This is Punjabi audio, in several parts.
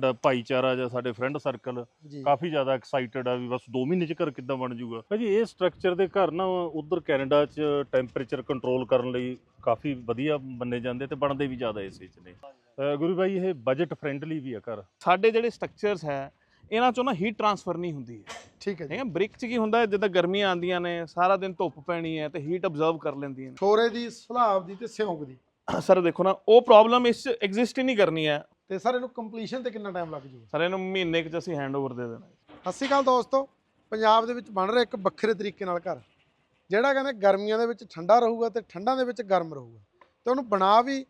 ਸਾਡਾ ਭਾਈਚਾਰਾ ਜਾਂ ਸਾਡੇ ਫਰੈਂਡ ਸਰਕਲ ਕਾਫੀ ਜ਼ਿਆਦਾ ਐਕਸਾਈਟਡ ਆ ਵੀ ਬਸ 2 ਮਹੀਨੇ ਚ ਘਰ ਕਿੱਦਾਂ ਬਣ ਜਾਊਗਾ। ਭਾਜੀ ਇਹ ਸਟਰਕਚਰ ਦੇ ਘਰ ਨਾ ਉਧਰ ਕੈਨੇਡਾ ਚ ਟੈਂਪਰੇਚਰ ਕੰਟਰੋਲ ਕਰਨ ਲਈ ਕਾਫੀ ਵਧੀਆ ਮੰਨੇ ਜਾਂਦੇ ਤੇ ਬਣਦੇ ਵੀ ਜ਼ਿਆਦਾ ਇਸੇ ਚ ਨੇ। ਗੁਰੂ ਭਾਈ ਇਹ ਬਜਟ ਫ੍ਰੈਂਡਲੀ ਵੀ ਆ ਘਰ। ਸਾਡੇ ਜਿਹੜੇ ਸਟਰਕਚਰਸ ਹੈ ਇਹਨਾਂ ਚੋਂ ਨਾ ਹੀਟ ਟਰਾਂਸਫਰ ਨਹੀਂ ਹੁੰਦੀ ਹੈ। ਠੀਕ ਹੈ ਜੀ। ਬ੍ਰਿਕ ਚ ਕੀ ਹੁੰਦਾ ਜਿੱਦਾਂ ਗਰਮੀਆਂ ਆਉਂਦੀਆਂ ਨੇ ਸਾਰਾ ਦਿਨ ਧੁੱਪ ਪੈਣੀ ਹੈ ਤੇ ਹੀਟ ਅਬਜ਼ਰਵ ਕਰ ਲੈਂਦੀਆਂ ਖੋਰੇ ਦੀ ਸਲਾਬ ਦੀ ਤੇ ਸਿਉਂਕ ਦੀ। ਨੇ ਸਰ ਦੇਖੋ ਨਾ ਉਹ ਪ੍ਰੋਬਲਮ ਇਸ ਚ ਐਗਜ਼ਿਸਟ ਹੀ ਨਹੀਂ ਕਰਨੀ ਹੈ। ਤੇ ਸਰ ਇਹਨੂੰ ਕੰਪਲੀਸ਼ਨ ਤੇ ਕਿੰਨਾ ਟਾਈਮ ਲੱਗ ਜੂਗਾ? ਸਰ ਇਹਨੂੰ ਮਹੀਨੇ ਕੁ ਚ ਅਸੀਂ ਹੈਂਡਓਵਰ ਦੇ ਦੇਣਾ। ਸਤਿ ਸ਼੍ਰੀ ਅਕਾਲ ਦੋਸਤੋ। ਪੰਜਾਬ ਦੇ ਵਿੱਚ ਬਣ ਰਿਹਾ ਇੱਕ ਵੱਖਰੇ ਤਰੀਕੇ ਨਾਲ ਘਰ ਜਿਹੜਾ ਕਹਿੰਦੇ ਗਰਮੀਆਂ ਦੇ ਵਿੱਚ ਠੰਡਾ ਰਹੂਗਾ ਤੇ ਠੰਡਾਂ ਦੇ ਵਿੱਚ ਗਰਮ ਰਹੂਗਾ। ਤੇ ਉਹਨੂੰ ਬਣਾ ਵੀ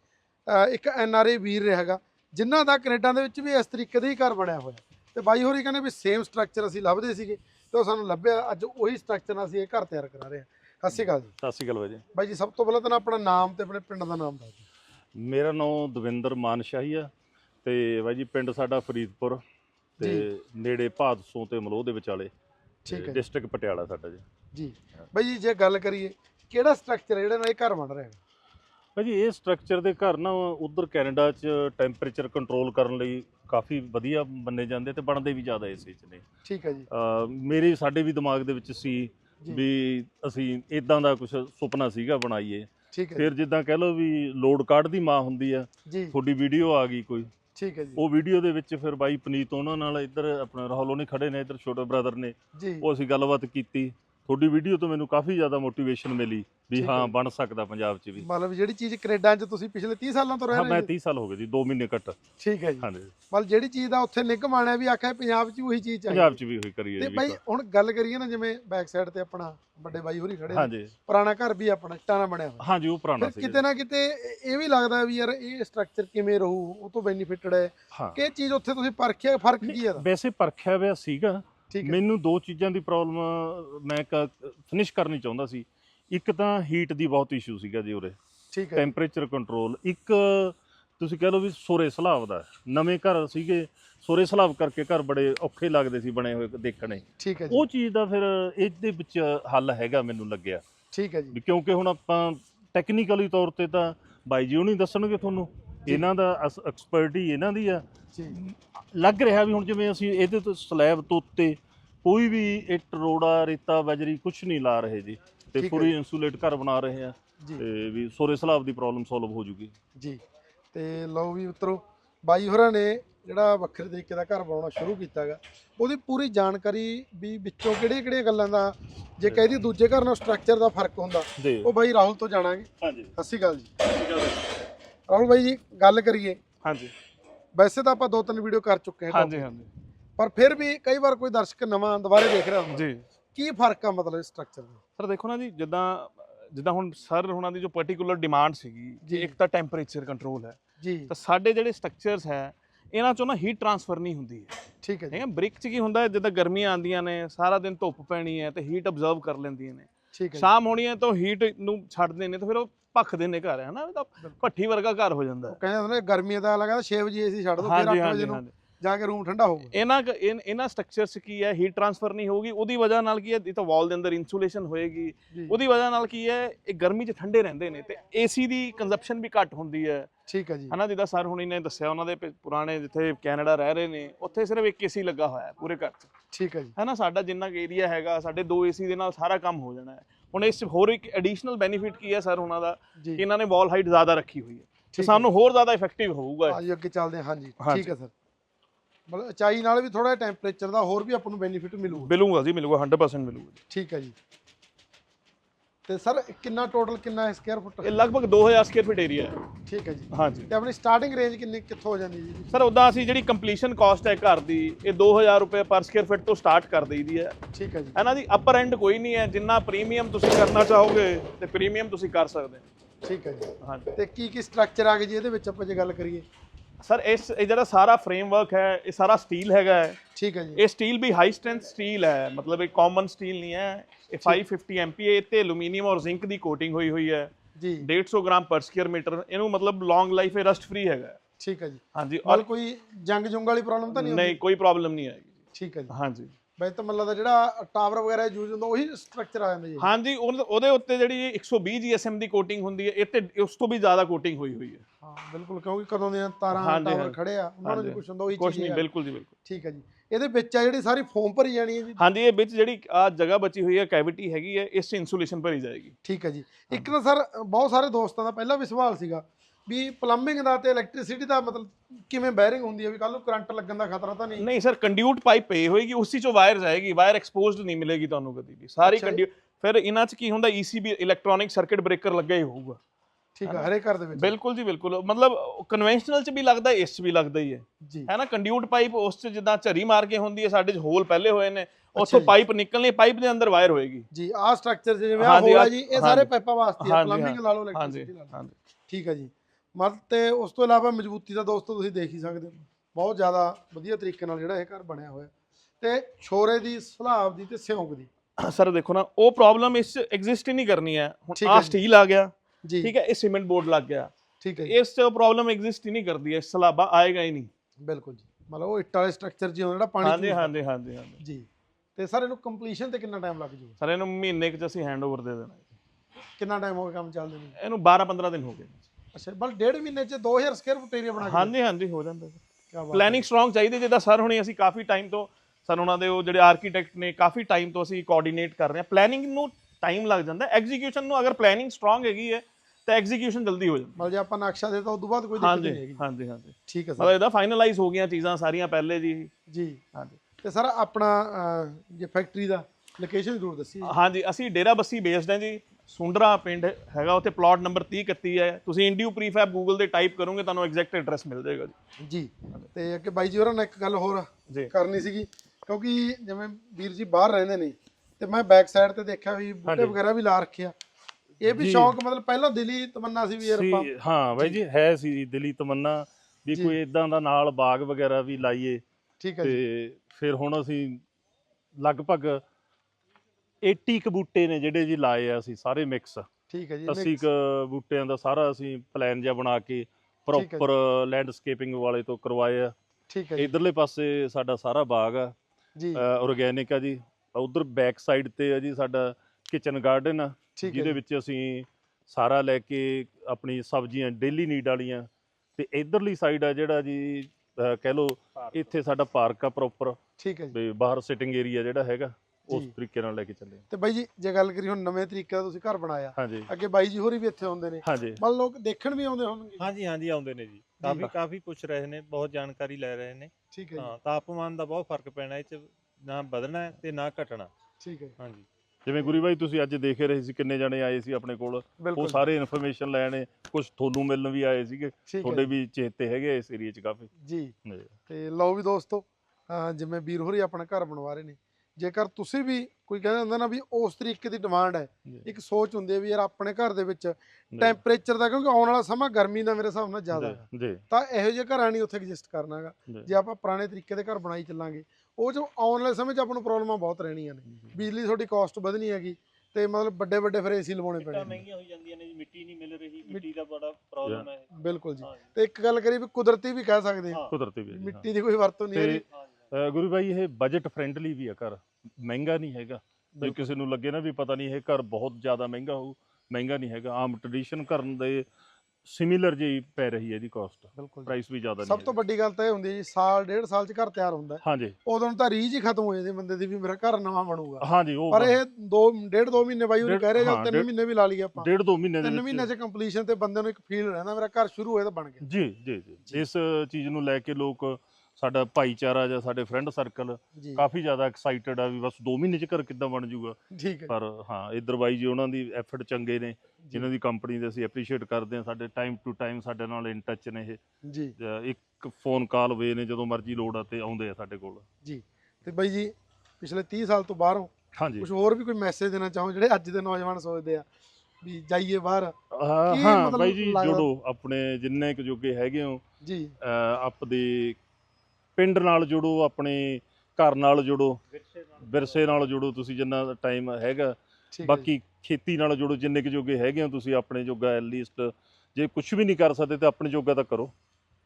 ਅ, ਇੱਕ ਐਨ ਆਰ ਆਈ ਵੀਰ ਰਿਹਾਗਾ ਜਿਨ੍ਹਾਂ ਦਾ ਕੈਨੇਡਾ ਦੇ ਵਿੱਚ ਵੀ ਇਸ ਤਰੀਕੇ ਦਾ ਹੀ ਘਰ ਬਣਿਆ ਹੋਇਆ। ਤੇ ਬਾਈ ਹੋਰੀ ਕਹਿੰਦੇ ਵੀ ਸੇਮ ਸਟਰਕਚਰ ਅਸੀਂ ਲੱਭਦੇ ਸੀਗੇ ਤੇ ਉਹ ਸਾਨੂੰ ਲੱਭਿਆ ਅੱਜ ਉਹੀ ਸਟਰਕਚਰ ਨਾਲ ਅਸੀਂ ਇਹ ਘਰ ਤਿਆਰ ਕਰਾ ਰਹੇ ਹਾਂ। ਸਤਿ ਸ਼੍ਰੀ ਅਕਾਲ ਜੀ। ਸਤਿ ਸ਼੍ਰੀ ਅਕਾਲ ਭਾਜੀ ਬਾਈ ਜੀ ਸਭ ਤੋਂ ਪਹਿਲਾਂ ਤਾਂ ਨਾ ਆਪਣਾ ਨਾਮ ਤੇ ਆਪਣੇ ਪਿੰਡ ਦਾ ਨਾਮ ਦੱਸ ਦਿਓ। ਮੇਰਾ ਨਾਮ ਦਵਿੰਦਰ ਮਾਨਸ਼ਾਹੀ ਆ। ਤੇ ਭਾਜੀ ਪਿੰਡ ਸਾਡਾ ਫਰੀਦਪੁਰ ਤੇ ਨੇੜੇ ਭਾਦਸੋਂ ਤੇ ਮਲੋਹ ਦੇ ਵਿਚਾਲੇ ਠੀਕ ਹੈ ਜੀ। ਡਿਸਟ੍ਰਿਕਟ ਪਟਿਆਲਾ ਸਾਡਾ ਜੀ। ਜੀ। ਬਾਈ ਜੀ ਜੇ ਗੱਲ ਕਰੀਏ ਕਿਹੜਾ ਸਟਰਕਚਰ ਹੈ ਜਿਹੜਾ ਨਾਲ ਇਹ ਘਰ ਬਣ ਰਿਹਾ ਹੈ? ਭਾਜੀ ਇਹ ਸਟਰਕਚਰ ਦੇ ਘਰ ਨਾ ਉਧਰ ਕੈਨੇਡਾ ਚ ਟੈਂਪਰੇਚਰ ਕੰਟਰੋਲ ਕਰਨ ਲਈ ਕਾਫੀ ਵਧੀਆ ਮੰਨੇ ਜਾਂਦੇ ਤੇ ਬਣਦੇ ਵੀ ਜ਼ਿਆਦਾ ਇਸੇ ਚ ਨੇ। ਠੀਕ ਹੈ ਜੀ। ਮੇਰੇ ਸਾਡੇ ਵੀ ਦਿਮਾਗ ਦੇ ਵਿੱਚ ਸੀ ਜੀ। ਵੀ ਅਸੀਂ ਇਦਾਂ ਦਾ ਕੁਝ ਸੁਪਨਾ ਸੀਗਾ ਬਣਾਈਏ। ਠੀਕ ਹੈ ਫਿਰ ਜਿੱਦਾਂ ਕਹਿ ਲਓ ਵੀ ਲੋਡ ਕਾਰਡ ਦੀ ਮਾਂ ਹੁੰਦੀ ਆ ਜੀ। ਤੁਹਾਡੀ ਵੀਡੀਓ ਆ ਗਈ ਕੋਈ। ਠੀਕ ਹੈ ਜੀ। ਉਹ ਵੀਡੀਓ ਦੇ ਵਿੱਚ ਫਿਰ ਬਾਈ ਪਨੀਤ ਉਹਨਾਂ ਨਾਲ ਇੱਧਰ ਆਪਣੇ ਰਾਹੁਲ ਉਹਨੇ ਖੜੇ ਨੇ ਇੱਧਰ ਛੋਟੇ ਬ੍ਰਦਰ ਨੇ। ਜੀ। ਉਹ ਅਸੀਂ ਗੱਲਬਾਤ ਕੀਤੀ। ਤੁਹਾਡੀ ਵੀਡੀਓ ਤੋਂ ਮੈਨੂੰ ਕਾਫੀ ਜ਼ਿਆਦਾ ਮੋਟੀਵੇਸ਼ਨ ਮਿਲੀ ਵੀ ਹੈ। ਬਣ ਸਕਦਾ ਪੰਜਾਬ 'ਚ ਵੀ। ਮਤਲਬ ਜਿਹੜੀ ਚੀਜ਼ ਕੈਨੇਡਾ 'ਚ ਤੁਸੀਂ ਪਿਛਲੇ 30 ਸਾਲਾਂ ਤੋਂ ਰਹਿ ਹਾਂ ਰਹੇ ਮੈਂ ਹੋ 30 ਸਾਲ ਹੋ ਗਏ ਜੀ 2 ਮਹੀਨੇ ਘੱਟ। ਠੀਕ ਹੈ ਜੀ। ਹਾਂਜੀ। ਮਤਲਬ ਜਿਹੜੀ ਚੀਜ਼ ਦਾ ਉੱਥੇ ਨਿਗਮ ਆਣਾ ਵੀ ਆਖਿਆ ਪੰਜਾਬ 'ਚ ਉਹੀ ਚੀਜ਼ ਚਾਹੀਦੀ ਪੰਜਾਬ 'ਚ ਵੀ ਹੋਈ ਕਰੀਏ ਤੇ ਬਾਈ ਹੁਣ ਗੱਲ ਕਰੀਏ ਨਾ ਜਿਵੇਂ ਬੈਕ ਸਾਈਡ ਤੇ ਆਪਣਾ ਵੱਡੇ ਬਾਈ ਹੋਰੀ ਖੜੇ ਹਾਂਜੀ। ਪੁਰਾਣਾ ਘਰ ਵੀ ਆਪਣਾ ਇੱਟਾਂ ਨਾਲ ਬਣਿਆ ਹੋਇਆ। ਹਾਂਜੀ ਉਹ ਪੁਰਾਣਾ ਸੀ ਕਿਤੇ ਨਾ ਕਿਤੇ ਇਹ ਵੀ ਲੱਗਦਾ ਵੀ ਯਾਰ ਇਹ ਸਟਰਕਚਰ ਕਿਵੇਂ ਰਹੂ ਉਹ ਤੋਂ ਬੈਨੀਫਿਟਡ ਹੈ ਕਿ ਚੀਜ਼ ਉੱਥੇ ਤੁਸੀਂ ਪਰਖਿਆ ਫ਼ਰਕ ਕੀ ਹੈ ਵੈਸੇ ਪਰਖਿਆ ਹੋਇਆ ਸੀਗਾ ਮੈਨੂੰ ਦੋ ਚੀਜ਼ਾਂ ਦੀ ਪ੍ਰੋਬਲਮ ਮੈਂ ਫਿਨਿਸ਼ ਕਰਨੀ ਚਾਹੁੰਦਾ ਸੀ। ਇੱਕ ਤਾਂ ਹੀਟ ਦੀ ਬਹੁਤ ਇਸ਼ੂ ਸੀਗਾ ਜੀ ਉਰੇ। ਠੀਕ ਹੈ। ਟੈਂਪਰੇਚਰ ਕੰਟਰੋਲ ਇੱਕ ਤੁਸੀਂ ਕਹਿ ਲਓ ਵੀ ਸੋਰੇ ਸਲਾਬ ਦਾ। ਨਵੇਂ ਘਰ ਸੀਗੇ ਸੋਰੇ ਸਲਾਬ ਕਰਕੇ ਘਰ ਬੜੇ ਔਖੇ ਲੱਗਦੇ ਸੀ ਬਣੇ ਹੋਏ ਦੇਖਣੇ। ਠੀਕ ਹੈ ਜੀ। ਉਹ ਚੀਜ਼ ਦਾ ਫਿਰ ਇਹਦੇ ਵਿੱਚ ਹੱਲ ਹੈਗਾ ਮੈਨੂੰ ਲੱਗਿਆ। ਠੀਕ ਹੈ ਜੀ। ਕਿਉਂਕਿ ਹੁਣ ਆਪਾਂ ਟੈਕਨੀਕਲੀ ਤੌਰ ਤੇ ਤਾਂ ਬਾਈ ਜੀ ਉਹ ਨਹੀਂ ਦੱਸਣਗੇ ਤੁਹਾਨੂੰ। ਇਹਨਾਂ ਦਾ ਐਕਸਪਰਟੀ ਇਹਨਾਂ ਦੀ ਆ। ਲੱਗ ਰਿਹਾ ਵੀ ਹੁਣ ਜਿਵੇਂ ਅਸੀਂ ਇਹਦੇ ਤੋਂ ਸਲੈਬ ਤੋਂ ਉੱਤੇ ਕੋਈ ਵੀ ਇੱਟ ਰੋੜਾ ਰੇਤਾ ਬਜਰੀ ਕੁਝ ਨਹੀਂ ਲਾ ਰਹੇ ਜੀ। ਤੇ ਪੂਰੀ ਇਨਸੂਲੇਟ ਘਰ ਬਣਾ ਰਹੇ ਆ। ਤੇ ਵੀ ਸੋਰੇ ਸਲਾਬ ਦੀ ਪ੍ਰੋਬਲਮ ਸੋਲਵ ਹੋ ਜੂਗੀ। ਜੀ। ਤੇ ਲਓ ਵੀ ਉਤਰੋ ਬਾਈ ਹੋਰਾਂ ਨੇ ਜਿਹੜਾ ਵੱਖਰੇ ਤਰੀਕੇ ਦਾ ਘਰ ਬਣਾਉਣਾ ਸ਼ੁਰੂ ਕੀਤਾਗਾ ਉਹਦੀ ਪੂਰੀ ਜਾਣਕਾਰੀ ਵੀ ਵਿੱਚੋਂ ਕਿਹੜੀਆਂ ਕਿਹੜੀਆਂ ਗੱਲਾਂ ਦਾ ਜੇ ਕਹਿ ਦਈਏ ਦੂਜੇ ਘਰ ਨਾਲ ਸਟਰਕਚਰ ਦਾ ਫ਼ਰਕ ਹੁੰਦਾ ਉਹ ਬਾਈ ਰਾਹੁਲ ਤੋਂ ਜਾਣਾਂਗੇ। ਹਾਂਜੀ। ਸਤਿ ਸ਼੍ਰੀ ਅਕਾਲ ਜੀ। ਰਾਹੁਲ ਬਾਈ ਜੀ ਗੱਲ ਕਰੀਏ। ਹਾਂਜੀ। ਵੈਸੇ ਤਾਂ ਆਪਾਂ ਦੋ ਤਿੰਨ ਵੀਡੀਓ ਕਰ ਚੁੱਕੇ ਹਾਂ ਹਾਂਜੀ ਹਾਂਜੀ। ਪਰ ਫਿਰ ਵੀ ਕਈ ਵਾਰ ਕੋਈ ਦਰਸ਼ਕ ਨਵਾਂ ਦੁਬਾਰੇ ਦੇਖ ਰਿਹਾ ਹੁੰਦਾ। ਜੀ। ਕੀ ਫ਼ਰਕ ਆ ਮਤਲਬ ਸਟਰਕਚਰ ਦਾ? ਸਰ ਦੇਖੋ ਨਾ ਜੀ ਜਿੱਦਾਂ ਜਿੱਦਾਂ ਹੁਣ ਸਰ ਹੁਣਾਂ ਦੀ ਜੋ ਪਾਰਟਿਕੂਲਰ ਡਿਮਾਂਡ ਸੀਗੀ ਜੀ। ਇੱਕ ਤਾਂ ਟੈਂਪਰੇਚਰ ਕੰਟਰੋਲ ਹੈ। ਜੀ। ਤਾਂ ਸਾਡੇ ਜਿਹੜੇ ਸਟਰਕਚਰਸ ਹੈ ਇਹਨਾਂ ਚੋਂ ਨਾ ਹੀਟ ਟਰਾਂਸਫਰ ਨਹੀਂ ਹੁੰਦੀ ਹੈ। ਠੀਕ ਹੈ ਜੀ। ਬ੍ਰਿਕ ਚ ਕੀ ਹੁੰਦਾ ਹੈ ਜਿੱਦਾਂ ਗਰਮੀਆਂ ਆਉਂਦੀਆਂ ਨੇ ਸਾਰਾ ਦਿਨ ਧੁੱਪ ਪੈਣੀ ਹੈ ਤੇ ਹੀਟ ਅਬਜ਼ਰਵ ਕਰ ਲੈਂਦੀਆਂ ਨੇ। ਠੀਕ ਹੈ ਜੀ, ਸ਼ਾਮ ਹੋਣੀ ਹੈ ਤਾਂ ਹੀਟ ਨੂੰ ਛੱਡਦੇ ਨੇ ਤਾਂ ਫਿਰ ਉਹ ਭੱਖਦੇ ਨੇ ਘਰ ਹੈ ਨਾ ਇਹ ਤਾਂ ਭੱਠੀ ਵਰਗਾ ਘਰ ਹੋ ਜਾਂਦਾ। ਹੈ ਕਹਿੰਦੇ ਹੁੰਦੇ ਨੇ ਗਰਮੀਆਂ ਦਾ ਲਗਾ 6 ਵਜੇ ਏਸੀ ਛੱਡ ਦੋ ਫਿਰ ਹਾਂਜੀ 8 ਵਜੇ ਹਾਂਜੀ ਨੂੰ ਹਾਂਜੀ। ਜਾ ਕੇ ਰੂਮ ਠੰਡਾ ਹੋਊਗਾ। ਇਹਨਾਂ ਕ- ਇਨ- ਇਹਨਾਂ ਸਟਰਕਚਰਸ ਕੀ ਹੈ? ਹੀਟ ਟਰਾਂਸਫਰ ਨਹੀਂ ਹੋਊਗੀ। ਉਹਦੀ ਵਜ੍ਹਾ ਨਾਲ ਕੀ ਹੈ? ਇਹ ਤਾਂ ਵਾਲ ਦੇ ਅੰਦਰ ਇਨਸੂਲੇਸ਼ਨ ਹੋਏਗੀ। ਜੀ। ਉਹਦੀ ਵਜ੍ਹਾ ਨਾਲ ਕੀ ਹੈ? ਇਹ ਗਰਮੀ 'ਚ ਠੰਡੇ ਰਹਿੰਦੇ ਨੇ ਤੇ ਏਸੀ ਦੀ ਕੰਜ਼ੰਪਸ਼ਨ ਵੀ ਘੱਟ ਹੁੰਦੀ ਹੈ। ਠੀਕ ਹੈ ਜੀ। ਹਨਾ ਜਿੱਦਾਂ ਸਰ ਹੁਣੀ ਨੇ ਦੱਸਿਆ ਉਹਨਾਂ ਦੇ ਪ- ਪੁਰਾਣੇ ਜਿੱਥੇ ਕੈਨੇਡਾ ਰਹਿ ਰਹੇ ਨੇ ਉੱਥੇ ਸਿਰਫ ਇੱਕ ਏਸੀ ਲੱਗਾ ਹੋਇਆ ਹੈ ਪੂਰੇ ਘਰ 'ਚ। ਠੀਕ ਹੈ ਜੀ। ਹਨਾ ਸਾਡਾ ਜਿੰਨਾ ਏਰੀਆ ਹੈਗਾ ਸਾਡੇ ਦੋ ਏਸੀ ਦੇ ਨਾਲ ਸਾਰਾ ਕੰਮ ਹੋ ਜਾਣਾ ਹੈ। ਹੁਣ ਇਸ ਹੋਰ ਇੱਕ ਐਡੀਸ਼ਨਲ ਬੈਨੀਫਿਟ ਕੀ ਹੈ ਸਰ ਉਹਨਾਂ ਦਾ ਕਿ ਇਹਨਾਂ ਨੇ ਵਾਲ ਹਾਈਟ ਜ਼ਿਆਦਾ ਰੱਖੀ ਹੋਈ ਹੈ ਤੇ। ਸਾਨੂੰ ਹੋਰ ਜ਼ਿਆਦਾ ਇਫੈਕਟਿਵ ਹੋਊਗਾ ਇਹ। ਆਜੋ ਅੱਗੇ ਚੱਲਦੇ ਹਾਂ ਹਾਂਜੀ ਹਾਂਜੀ। ਠੀਕ ਹੈ ਸਰ ਮਤਲਬ ਉਚਾਈ ਨਾਲ ਵੀ ਥੋੜਾ ਟੈਂਪਰੇਚਰ ਦਾ ਹੋਰ ਵੀ ਆਪਾਂ ਨੂੰ ਬੈਨੀਫਿਟ ਮਿਲੂਗਾ ਮਿਲੂਗਾ ਜੀ ਮਿਲੂਗਾ 100% ਮਿਲੂਗਾ। ਠੀਕ ਹੈ ਜੀ ਤੇ ਸਰ ਕਿੰਨਾ ਟੋਟਲ ਕਿੰਨਾ ਸਕੁਅਰ ਫੁੱਟ ਇਹ ਲਗਭਗ 2000 ਸਕੁਅਰ ਫੀਟ ਏਰੀਆ ਹੈ। ਠੀਕ ਹੈ ਜੀ। ਹਾਂਜੀ। ਤੇ ਆਪਣੀ ਸਟਾਰਟਿੰਗ ਰੇਂਜ ਕਿੰਨੀ ਕਿੱਥੋਂ ਹੋ ਜਾਂਦੀ ਜੀ? ਸਰ ਉਦਾਂ ਅਸੀਂ ਜਿਹੜੀ ਕੰਪਲੀਸ਼ਨ ਕਾਸਟ ਹੈ ਘਰ ਦੀ ਇਹ 2000 ਰੁਪਏ ਪਰ ਸਕੁਅਰ ਫੀਟ ਤੋਂ ਸਟਾਰਟ ਕਰ ਦਈਦੀ ਹੈ। ਠੀਕ ਹੈ ਜੀ। ਇਹਨਾਂ ਦੀ ਅਪਰ ਐਂਡ ਕੋਈ ਨਹੀਂ ਹੈ। ਜਿੰਨਾ ਪ੍ਰੀਮੀਅਮ ਤੁਸੀਂ ਕਰਨਾ ਚਾਹੋਗੇ ਤੇ ਪ੍ਰੀਮੀਅਮ ਤੁਸੀਂ ਕਰ ਸਕਦੇ ਹੋ। ਠੀਕ ਹੈ ਜੀ। ਹਾਂਜੀ। ਤੇ ਕੀ ਕੀ ਸਟਰਕਚਰ ਆ ਗਏ ਜੀ? ਇਹਦੇ ਵਿੱਚ ਆਪਾਂ ਜੇ ਗੱਲ ਕਰੀਏ। ਸਰ ਇਸ ਇਹ ਜਿਹੜਾ ਸਾਰਾ ਫਰੇਮਵਰਕ ਹੈ ਇਹ ਸਾਰਾ ਸਟੀਲ ਹੈਗਾ ਹੈ। ਠੀਕ ਹੈ ਜੀ। ਇਹ ਸਟੀਲ ਵੀ ਹਾਈ ਸਟਰੈਂਥ ਸਟੀਲ ਹੈ। ਮਤਲਬ ਇਹ ਕਾਮਨ ਸਟੀਲ ਨਹੀਂ ਹੈ। ਇਹ 550 MPa ਤੇ ਐਲੂਮੀਨੀਅਮ ਔਰ ਜ਼ਿੰਕ ਦੀ ਕੋਟਿੰਗ ਹੋਈ ਹੋਈ ਹੈ। ਜੀ। 150 ਗ੍ਰਾਮ ਪਰ ਸਕੁਅਰ ਮੀਟਰ ਇਹਨੂੰ ਮਤਲਬ ਲੌਂਗ ਲਾਈਫ ਇਹ ਰਸਟ ਫ੍ਰੀ ਹੈਗਾ ਹੈ। ਠੀਕ ਹੈ ਜੀ। ਹਾਂਜੀ ਔਰ ਕੋਈ ਜੰਗ ਜੁੰਗ ਵਾਲੀ ਪ੍ਰੋਬਲਮ ਤਾਂ ਨਹੀਂ ਨਹੀਂ ਕੋਈ ਪ੍ਰੋਬਲਮ ਨਹੀਂ ਆਏਗੀ ਠੀਕ ਹੈ ਜੀ। ਹਾਂਜੀ। ਤਾਂ ਮਤਲਬ ਦਾ ਜਿਹੜਾ ਟਾਵਰ ਵਗੈਰਾ ਯੂਜ਼ ਹੁੰਦਾ ਉਹੀ ਸਟਰਕਚਰ ਆ ਜਾਂਦਾ ਜੀ। ਹਾਂਜੀ ਉਹਦੇ ਉੱਤੇ ਜਿਹੜੀ 120 GSM ਦੀ ਕੋਟਿੰਗ ਹੁੰਦੀ ਹੈ ਤੇ ਉਸ ਤੋਂ ਵੀ ਜ਼ਿਆਦਾ ਕੋਟਿੰਗ ਹੋਈ ਹੋਈ ਹੈ। ਹਾਂ ਬਿਲਕੁਲ ਕਿਉਂਕਿ ਕਦੋਂ ਦੀਆਂ ਤਾਰਾਂ ਟਾਵਰ। ਖੜੇ ਆ ਉਹਨਾਂ ਨੂੰ। ਕੁਝ ਹੁੰਦਾ ਉਹੀ ਕੁਝ ਚੀਜ਼ ਨਹੀਂ ਹੈ। ਬਿਲਕੁਲ ਜੀ ਬਿਲਕੁਲ। ਠੀਕ ਹੈ ਜੀ। ਇਹਦੇ ਵਿੱਚ ਆ ਜਿਹੜੀ ਸਾਰੀ ਫੋਮ ਭਰੀ ਜਾਣੀ ਹੈ ਜੀ। ਹਾਂਜੀ ਇਹ ਵਿੱਚ ਜਿਹੜੀ ਆ ਜਗ੍ਹਾ ਬਚੀ ਹੋਈ ਹੈ ਕੈਵਿਟੀ ਹੈਗੀ ਹੈ ਇਸ 'ਚ ਇਨਸੂਲੇਸ਼ਨ ਭਰੀ ਜਾਏਗੀ। ਠੀਕ ਹੈ ਜੀ। ਇੱਕ ਤਾਂ ਸਰ ਬਹੁਤ ਸਾਰੇ ਦੋਸਤਾਂ ਦਾ ਪਹਿਲਾਂ ਵੀ ਸਵਾਲ ਸੀਗਾ ਵੀ ਪਲੰਬਿੰਗ ਦਾ ਤੇ ਇਲੈਕਟ੍ਰਿਸਿਟੀ ਦਾ ਮਤਲਬ ਕਿਵੇਂ ਬੈਰਿੰਗ ਹੁੰਦੀ ਹੈ? ਵੀ ਕੱਲ ਨੂੰ ਕਰੰਟ ਲੱਗਣ ਦਾ ਖਤਰਾ ਤਾਂ ਨਹੀਂ? ਨਹੀਂ ਸਰ ਕੰਡਿਊਟ ਪਾਈਪ ਪਈ ਹੋਏਗੀ ਉਸੇ ਚੋਂ ਵਾਇਰ ਜਾਏਗੀ ਵਾਇਰ ਐਕਸਪੋਜ਼ਡ ਨਹੀਂ ਮਿਲੇਗੀ ਤੁਹਾਨੂੰ ਕਦੀ ਵੀ। ਸਾਰੀ। ਕੰਡਿਊਟ ਫਿਰ ਇਹਨਾਂ 'ਚ ਕੀ ਹੁੰਦਾ? ECB ਇਲੈਕਟ੍ਰੋਨਿਕ ਸਰਕਟ ਬ੍ਰੇਕਰ ਲੱਗਾ ਹੀ ਹੋਊਗਾ। ਠੀਕ ਹੈ ਹਰੇ ਘਰ ਦੇ ਵਿੱਚ। ਬਿਲਕੁਲ ਜੀ ਬਿਲਕੁਲ। ਮਤਲਬ ਕਨਵੈਨਸ਼ਨਲ 'ਚ ਵੀ ਲੱਗਦਾ ਇਸ 'ਚ ਵੀ ਲੱਗਦਾ ਹੀ ਹੈ। ਹੈ ਨਾ? ਕੰਡਿਊਟ ਪਾਈਪ ਉਸ 'ਚ ਜਿੱਦਾਂ ਝਰੀ ਮਾਰ ਕੇ ਹੁੰਦੀ ਹੈ ਸਾਡੇ 'ਚ ਹੋਲ ਪਹਿਲੇ ਹੋਏ ਨੇ ਉੱਥੋਂ। ਪਾਈਪ ਨਿਕਲਣੀ ਪਾਈਪ ਦੇ ਅੰਦਰ ਵਾਇਰ ਹੋਏਗੀ। ਜੀ ਆਹ ਸਟਰਕਚਰ ਜਿਵੇਂ ਆ ਹੋਇਆ ਜੀ ਇਹ ਸਾਰੇ। ਪਾਈਪਾਂ ਵਾਸਤੇ ਪਲੰਬਿੰਗ ਲਾ ਲਓ ਇਲੈਕਟ੍ਰਿਸਿਟੀ ਲਾ ਲਓ। ਹਾਂਜੀ। ਠੀਕ ਹੈ ਜੀ। ਮਤ ਤੇ ਉਸ ਤੋਂ ਇਲਾਵਾ ਮਜ਼ਬੂਤੀ ਦਾ ਦੋਸਤੋ ਤੁਸੀਂ ਦੇਖ ਹੀ ਸਕਦੇ ਹੋ। ਬਹੁਤ ਜ਼ਿਆਦਾ ਵਧੀਆ ਤਰੀਕੇ ਨਾਲ ਜਿਹੜਾ ਇਹ ਘਰ ਬਣਿਆ ਹੋਇਆ। ਤੇ ਛੋਰੇ ਦੀ ਸਲਾਬ ਦੀ ਤੇ ਸਿਉਂਕ ਦੀ। ਸਰ ਦੇਖੋ ਨਾ ਉਹ ਪ੍ਰੋਬਲਮ ਇਸ ਐਗਜ਼ਿਸਟ ਹੀ ਨਹੀਂ ਕਰਨੀ ਹੈ। ਹੁਣ ਆ। ਸਟੀਲ ਆ ਗਿਆ। ਠੀਕ ਹੈ ਇਹ ਸੀਮੈਂਟ ਬੋਰਡ ਲੱਗ ਗਿਆ। ਠੀਕ ਹੈ ਇਸ 'ਚ ਪ੍ਰੋਬਲਮ ਐਗਜ਼ਿਸਟ ਹੀ ਨਹੀਂ ਕਰਦੀ ਹੈ। ਸਲਾਬਾ ਆਏਗਾ ਹੀ ਨਹੀਂ। ਬਿਲਕੁਲ ਜੀ। ਮਤਲਬ ਉਹ ਇੱਟ ਵਾਲੇ ਸਟਰਕਚਰ ਜੀ ਜਿਹੜਾ ਪਾਣੀ ਹਾਂਜੀ। ਹਾਂਜੀ ਹਾਂਜੀ ਹਾਂਜੀ। ਜੀ। ਤੇ ਸਰ ਇਹਨੂੰ ਕੰਪਲੀਸ਼ਨ ਤੇ ਕਿੰਨਾ ਟਾਈਮ ਲੱਗ ਜੂਗਾ? ਸਰ ਇਹਨੂੰ ਮਹੀਨੇ ਕੁ ਅਸੀਂ ਹੈਂਡਓਵਰ ਦੇ ਦੇਣਾ। ਕਿੰਨਾ ਟਾਈਮ ਹੋ ਗਿਆ ਕੰਮ ਚੱਲਦੇ ਨੂੰ? ਇਹਨੂੰ 12 15 ਦਿਨ ਹੋ ਗਏ। ਅੱਛਾ ਬਲ ਡੇਢ ਮਹੀਨੇ ਚ 2000 ਸਕੁਅਰ ਫੁੱਟ ਏਰੀਆ ਬਣਾ ਕੇ ਹਾਂਜੀ ਹਾਂਜੀ ਹੋ ਜਾਂਦਾ ਸਰ ਕੀ ਬਾਤ ਪਲੈਨਿੰਗ ਸਟਰੋਂਗ ਚਾਹੀਦੀ ਜਿੱਦਾਂ ਸਰ ਹੁਣੇ ਅਸੀਂ ਕਾਫੀ ਟਾਈਮ ਤੋਂ ਸਰ ਉਹਨਾਂ ਦੇ ਉਹ ਜਿਹੜੇ ਆਰਕੀਟੈਕਟ ਨੇ ਕਾਫੀ ਟਾਈਮ ਤੋਂ ਅਸੀਂ ਕੋਆਰਡੀਨੇਟ ਕਰ ਰਹੇ ਹਾਂ। ਪਲੈਨਿੰਗ ਨੂੰ ਟਾਈਮ ਲੱਗ ਜਾਂਦਾ ਐਗਜ਼ੀਕਿਊਸ਼ਨ ਨੂੰ ਅਗਰ ਪਲੈਨਿੰਗ ਸਟਰੋਂਗ ਹੈਗੀ ਹੈ ਤਾਂ ਐਗਜ਼ੀਕਿਊਸ਼ਨ ਜਲਦੀ ਹੋ ਜਾਂਦੀ ਮਤਲਬ ਜੇ ਆਪਾਂ ਨਕਸ਼ਾ ਦੇਤਾ ਉਸ ਤੋਂ ਬਾਅਦ ਕੋਈ ਦਿੱਕਤ ਨਹੀਂ ਹੈਗੀ। ਹਾਂਜੀ ਹਾਂਜੀ। ਠੀਕ ਹੈ ਸਰ। ਮਤਲਬ ਇਹਦਾ ਫਾਈਨਲਾਈਜ਼ ਹੋ ਗਈਆਂ ਚੀਜ਼ਾਂ ਸਾਰੀਆਂ ਪਹਿਲੇ ਜੀ। ਜੀ। ਹਾਂਜੀ। ਤੇ ਸਰ ਆਪਣਾ ਜੇ ਫੈਕਟਰੀ ਦਾ ਲੋਕੇਸ਼ਨ ਜ਼ਰੂਰ ਦੱਸੀ ਹਾਂਜੀ ਅਸੀਂ ਡੇਰਾ ਬੱਸੀ ਬੇਸਡ ਹਾਂ ਜੀ। ਸੁੰਡਰਾ ਪਿੰਡ ਹੈਗਾ ਉੱਥੇ ਪਲਾਟ ਨੰਬਰ 30 31 ਹੈ। ਤੁਸੀਂ ਇੰਡੀਓ ਪ੍ਰੀਫੈਬ ਗੂਗਲ ਤੇ ਟਾਈਪ ਕਰੋਗੇ ਤੁਹਾਨੂੰ ਐਗਜ਼ੈਕਟ ਐਡਰੈਸ ਮਿਲ ਜਾਏਗਾ ਜੀ। ਜੀ ਤੇ ਅੱਗੇ ਬਾਈ ਜੀ ਹੋਰਾਂ ਨਾਲ ਇੱਕ ਗੱਲ ਹੋਰ ਕਰਨੀ ਸੀਗੀ ਕਿਉਂਕਿ ਜਿਵੇਂ ਵੀਰ ਜੀ ਬਾਹਰ ਰਹਿੰਦੇ ਨੇ ਤੇ ਮੈਂ ਬੈਕ ਸਾਈਡ ਤੇ ਦੇਖਿਆ ਵੀ ਬੂਟੇ ਵਗੈਰਾ ਵੀ ਲਾ ਰੱਖਿਆ ਇਹ ਵੀ। ਸ਼ੌਂਕ ਮਤਲਬ ਪਹਿਲਾਂ ਦਿਲੀ ਤਮੰਨਾ ਸੀ ਵੀ ਯਾਰ ਆਪਾਂ ਹਾਂ ਬਾਈ ਜੀ ਹੈ ਸੀ ਦਿਲੀ ਤਮੰਨਾ ਵੀ। ਕੋਈ ਇਦਾਂ ਦਾ ਨਾਲ ਬਾਗ ਵਗੈਰਾ ਵੀ ਲਾਈਏ। ਠੀਕ ਹੈ ਜੀ। ਤੇ ਫਿਰ ਹੁਣ ਅਸੀਂ ਲਗਭਗ 80 ਕ ਬੂਟੇ ਨੇ ਜਿਹੜੇ ਜੀ ਲਾਏ ਆ ਅਸੀਂ ਸਾਰੇ ਮਿਕਸ ਠੀਕ ਹੈ ਜੀ 80 ਕ ਬੂਟਿਆਂ ਦਾ ਸਾਰਾ ਅਸੀਂ ਪਲਾਨ ਜਿਹਾ ਬਣਾ ਕੇ ਪ੍ਰੋਪਰ ਲੈਂਡਸਕੇਪਿੰਗ ਵਾਲੇ ਤੋਂ ਕਰਵਾਏ ਆ। ਠੀਕ ਹੈ ਜੀ। ਇਧਰਲੇ ਪਾਸੇ ਸਾਡਾ ਸਾਰਾ ਬਾਗ ਆ। ਜੀ। ਆਰਗੇਨਿਕ ਆ ਜੀ। ਉਧਰ ਬੈਕ ਸਾਈਡ ਤੇ ਆ ਜੀ ਸਾਡਾ ਕਿਚਨ ਗਾਰਡਨ ਆ ਜਿਹਦੇ। ਵਿੱਚ ਅਸੀਂ ਸਾਰਾ ਲੈ ਕੇ ਆਪਣੀ ਸਬਜ਼ੀਆਂ ਡੇਲੀ ਨੀਡ ਵਾਲੀਆਂ। ਤੇ ਇਧਰਲੀ ਸਾਈਡ ਆ ਜਿਹੜਾ ਜੀ ਕਹਿ ਲਓ ਇੱਥੇ ਸਾਡਾ ਪਾਰਕ ਆ ਪ੍ਰੋਪਰ ਠੀਕ ਹੈ ਜੀ। ਬਾਹਰ ਸਿਟਿੰਗ ਏਰੀਆ ਜਿਹੜਾ ਹੈਗਾ। ਉਸ। ਤਰੀਕੇ ਨਾਲ ਲੈ ਕੇ ਚੱਲੇ। ਤੇ ਬਾਈ ਜੀ ਜੇ ਗੱਲ ਕਰੀ ਹੁਣ ਨਵੇਂ ਤਰੀਕੇ ਦਾ ਤੁਸੀਂ ਘਰ ਬਣਾਇਆ ਹਾਂਜੀ। ਅੱਗੇ ਬਾਈ ਜੀ ਹੋਰੀ ਵੀ ਇੱਥੇ ਆਉਂਦੇ ਨੇ। ਹਾਂਜੀ। ਮਤਲਬ ਲੋਕ ਦੇਖਣ ਵੀ ਆਉਂਦੇ ਹੋਣਗੇ। ਹਾਂਜੀ ਹਾਂਜੀ ਆਉਂਦੇ ਨੇ ਜੀ। ਕਾਫੀ ਕਾਫੀ ਪੁੱਛ ਰਹੇ ਨੇ ਬਹੁਤ ਜਾਣਕਾਰੀ ਲੈ ਰਹੇ ਨੇ। ਠੀਕ ਹੈ ਜੀ। ਹਾਂ ਤਾਪਮਾਨ ਦਾ ਬਹੁਤ ਫ਼ਰਕ ਪੈਣਾ ਇਹ ਚ ਨਾ ਵਧਣਾ ਤੇ ਨਾ ਘਟਣਾ। ਠੀਕ ਹੈ। ਹਾਂਜੀ। ਜਿਵੇਂ ਗੁਰੀ ਬਾਈ ਤੁਸੀਂ ਅੱਜ ਦੇਖ ਰਹੇ ਸੀ ਕਿੰਨੇ ਜਣੇ ਆਏ ਸੀ ਆਪਣੇ ਕੋਲ। ਉਹ ਸਾਰੇ ਇਨਫੋਰਮੇਸ਼ਨ ਲੈਣੇ ਕੁਝ ਤੁਹਾਨੂੰ ਮਿਲਣ ਵੀ ਆਏ ਸੀਗੇ। ਤੁਹਾਡੇ ਵੀ ਚੇਤੇ ਹੈਗੇ ਇਸ ਏਰੀਆ 'ਚ ਕਾਫੀ। ਜੀ। ਤੇ ਲਓ ਵੀ ਦੋਸਤੋ ਜਿਵੇਂ ਵੀਰ ਹੋਰੀ ਆਪਣਾ ਘਰ ਬਣਵਾ ਰਹੇ ਨੇ ਜੇਕਰ ਤੁਸੀਂ ਵੀ ਕੋਈ ਕਹਿੰਦਾ ਹੁੰਦਾ ਨਾ ਵੀ ਉਸ ਤਰੀਕੇ ਦੀ ਡਿਮਾਂਡ ਹੈ। ਇੱਕ ਸੋਚ ਹੁੰਦੀ ਹੈ ਵੀ ਯਾਰ ਆਪਣੇ ਘਰ ਦੇ ਵਿੱਚ ਟੈਂਪਰੇਚਰ ਦਾ ਕਿਉਂਕਿ ਆਉਣ ਵਾਲਾ ਸਮਾਂ ਗਰਮੀ ਦਾ ਮੇਰੇ ਹਿਸਾਬ ਨਾਲ ਜ਼ਿਆਦਾ ਹੈ। ਤਾਂ ਇਹੋ ਜਿਹੇ ਘਰਾਂ ਨਹੀਂ ਉੱਥੇ ਐਗਜ਼ਿਸਟ ਕਰਨਾਗਾ ਜੀ। ਆਪਾਂ ਪੁਰਾਣੇ ਤਰੀਕੇ ਦੇ ਘਰ ਬਣਾਈ ਚੱਲਾਂਗੇ ਉਹ ਜੋ ਆਉਣ ਵਾਲੇ ਸਮੇਂ 'ਚ ਆਪਾਂ ਨੂੰ ਪ੍ਰੋਬਲਮਾਂ ਬਹੁਤ ਰਹਿਣੀਆਂ ਨੇ। ਬਿਜਲੀ ਤੁਹਾਡੀ ਕਾਸਟ ਵਧਣੀ ਹੈਗੀ ਤੇ ਮਤਲਬ ਵੱਡੇ ਵੱਡੇ ਫਿਰ ਏਸੀ ਲਵਾਉਣੇ ਪੈਣੇ ਨੇ। ਮਹਿੰਗੀਆਂ ਹੋਈ ਜਾਂਦੀਆਂ ਨੇ ਜੀ ਮਿੱਟੀ ਨਹੀਂ ਮਿਲ ਰਹੀ ਮਿੱਟੀ ਦਾ ਬੜਾ ਪ੍ਰੋਬਲਮ ਹੈ। ਬਿਲਕੁਲ ਜੀ। ਤੇ ਇੱਕ ਗੱਲ ਕਰੀ ਵੀ ਕੁਦਰਤੀ ਵੀ ਕਹਿ ਸਕਦੇ ਹਾਂ। ਹਾਂ। ਕੁਦਰਤੀ ਵੀ ਹੈ ਹਾਂ। ਮਿੱਟੀ ਦੀ ਕੋਈ ਵਰਤੋਂ ਨਹੀਂ ਤੇ ਗੁਰੂ ਭਾਈ ਇਹ ਬਜਟ ਫ੍ਰੈਂਡਲੀ ਵੀ ਆ ਘਰ। ਮਹਿੰਗਾ ਨਹੀਂ ਹੈਗਾ। ਜੇ। ਕਿਸੇ ਨੂੰ ਲੱਗੇ ਨਾ ਵੀ ਪਤਾ ਨਹੀਂ ਇਹ ਘਰ ਬਹੁਤ ਜ਼ਿਆਦਾ ਮਹਿੰਗਾ ਹੋਊ ਮਹਿੰਗਾ ਨਹੀਂ ਹੈਗਾ। ਆਮ ਟ੍ਰੈਡੀਸ਼ਨ ਕਰਨ ਦੇ ਸਿਮਿਲਰ ਜਿਹੀ ਪੈ ਰਹੀ ਹੈ ਇਹਦੀ ਕਾਸਟ ਬਿਲਕੁਲ ਜੀ। ਪ੍ਰਾਈਸ ਵੀ ਜ਼ਿਆਦਾ ਨਹੀਂ ਸਭ ਤੋਂ ਹੈਗਾ। ਵੱਡੀ ਗੱਲ ਤਾਂ ਇਹ ਹੁੰਦੀ ਹੈ ਜੀ ਸਾਲ ਡੇਢ ਸਾਲ 'ਚ ਘਰ ਤਿਆਰ ਹੁੰਦਾ ਹੈ। ਹਾਂਜੀ। ਉਦੋਂ ਤਾਂ ਰੀਝ ਹੀ ਖਤਮ ਹੋ ਜਾਂਦੀ ਬੰਦੇ ਦੀ ਵੀ ਮੇਰਾ ਘਰ ਨਵਾਂ ਬਣੂਗਾ। ਹਾਂਜੀ ਉਹ ਪਰ ਇਹ ਦੋ ਡੇਢ ਦੋ ਮਹੀਨੇ ਬਾਈ ਉਹ ਡੇਢ- ਕਹਿ ਰਹੇ ਜਾਂ ਹਾਂ, ਤਿੰਨ ਡੇਢ- ਮਹੀਨੇ ਵੀ ਲਾ ਲਈਏ ਆਪਾਂ। ਡੇਢ ਦੋ ਮਹੀਨੇ ਦੇ ਤਿੰਨ ਵਿੱਚ। ਮਹੀਨੇ 'ਚ ਕੰਪਲੀਸ਼ਨ ਤੇ ਬੰਦੇ ਨੂੰ ਇੱਕ ਫੀਲ ਰਹਿੰਦਾ ਮੇਰਾ ਘਰ ਸ਼ੁਰੂ ਹੋਇਆ ਤਾਂ ਬਣ ਗਿਆ। ਜੀ ਜੀ। ਜੀ। ਇਸ ਚੀਜ਼ ਨੂੰ ਲੈ ਕੇ ਲੋਕ ਸਾਡਾ ਭਾਈਚਾਰਾ ਜਾਂ ਸਾਡੇ ਫਰੈਂਡ ਸਰਕਲ ਜੀ। ਕਾਫੀ ਜ਼ਿਆਦਾ ਐਕਸਾਈਟਡ ਆ ਵੀ ਬਸ 2 ਮਹੀਨੇ ਚ ਘਰ ਕਿੱਦਾਂ ਬਣ ਜਾਊਗਾ। ਠੀਕ ਹੈ ਪਰ ਹਾਂ ਇਧਰ ਬਾਈ ਜੀ ਉਹਨਾਂ ਦੀ ਐਫਰਟ ਚੰਗੇ ਨੇ ਜਿਨ੍ਹਾਂ ਦੀ ਕੰਪਨੀ ਦੇ ਅਸੀਂ ਐਪਰੀਸ਼ੀਏਟ ਕਰਦੇ ਹਾਂ ਸਾਡੇ ਟਾਈਮ ਟੂ ਟਾਈਮ ਸਾਡੇ ਨਾਲ ਇਨ ਟੱਚ ਨੇ ਇਹ। ਜੀ। ਇੱਕ ਫੋਨ ਕਾਲ ਵੇ ਨੇ ਜਦੋਂ ਮਰਜ਼ੀ ਲੋੜ ਆ ਤੇ ਆਉਂਦੇ ਆ ਸਾਡੇ ਕੋਲ। ਜੀ। ਤੇ ਬਾਈ ਜੀ ਪਿਛਲੇ 30 ਸਾਲ ਤੋਂ ਬਾਹਰੋਂ ਹਾਂਜੀ। ਕੁਝ ਹੋਰ ਵੀ ਕੋਈ ਮੈਸੇਜ ਦੇਣਾ ਚਾਹੋ ਜਿਹੜੇ ਅੱਜ ਦੇ ਨੌਜਵਾਨ ਸੋਚਦੇ ਆ ਵੀ ਜਾਈਏ ਬਾਹਰ? ਹਾਂ ਬਾਈ ਜੀ? ਜੁੜੋ ਆਪਣੇ ਜਿੰਨੇ ਕੁ ਜੋਗੇ ਹੈਗੇ ਹੋ ਜੀ। ਆਪਦੇ ਪਿੰਡ ਨਾਲ ਜੁੜੋ ਆਪਣੇ ਘਰ ਨਾਲ ਜੁੜੋ ਵਿਰਸੇ ਨਾਲ ਜੁੜੋ ਤੁਸੀਂ ਜਿੰਨਾ ਟਾਈਮ ਹੈਗਾ। ਹੈ। ਬਾਕੀ ਖੇਤੀ ਨਾਲ ਜੁੜੋ ਜਿੰਨੇ ਕੁ ਜੋਗੇ ਹੈਗੇ ਹੋ ਤੁਸੀਂ ਆਪਣੇ ਜੋਗਾ ਐਟਲੀਸਟ ਜੇ ਕੁਝ ਵੀ ਨਹੀਂ ਕਰ ਸਕਦੇ ਤਾਂ ਆਪਣੇ ਜੋਗਾ ਤਾਂ ਕਰੋ।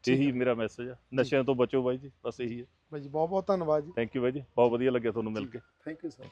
ਇਹੀ ਹੈ। ਮੇਰਾ ਮੈਸੇਜ ਆ। ਨਸ਼ਿਆਂ ਤੋਂ ਬਚੋ ਬਾਈ ਜੀ ਬਸ ਇਹੀ ਹੈ। ਬਾਈ ਜੀ ਬਹੁਤ ਬਹੁਤ ਧੰਨਵਾਦ ਜੀ। ਥੈਂਕ ਯੂ ਬਾਈ ਜੀ ਬਹੁਤ ਵਧੀਆ ਲੱਗਿਆ ਤੁਹਾਨੂੰ ਮਿਲ ਕੇ। Thank you sir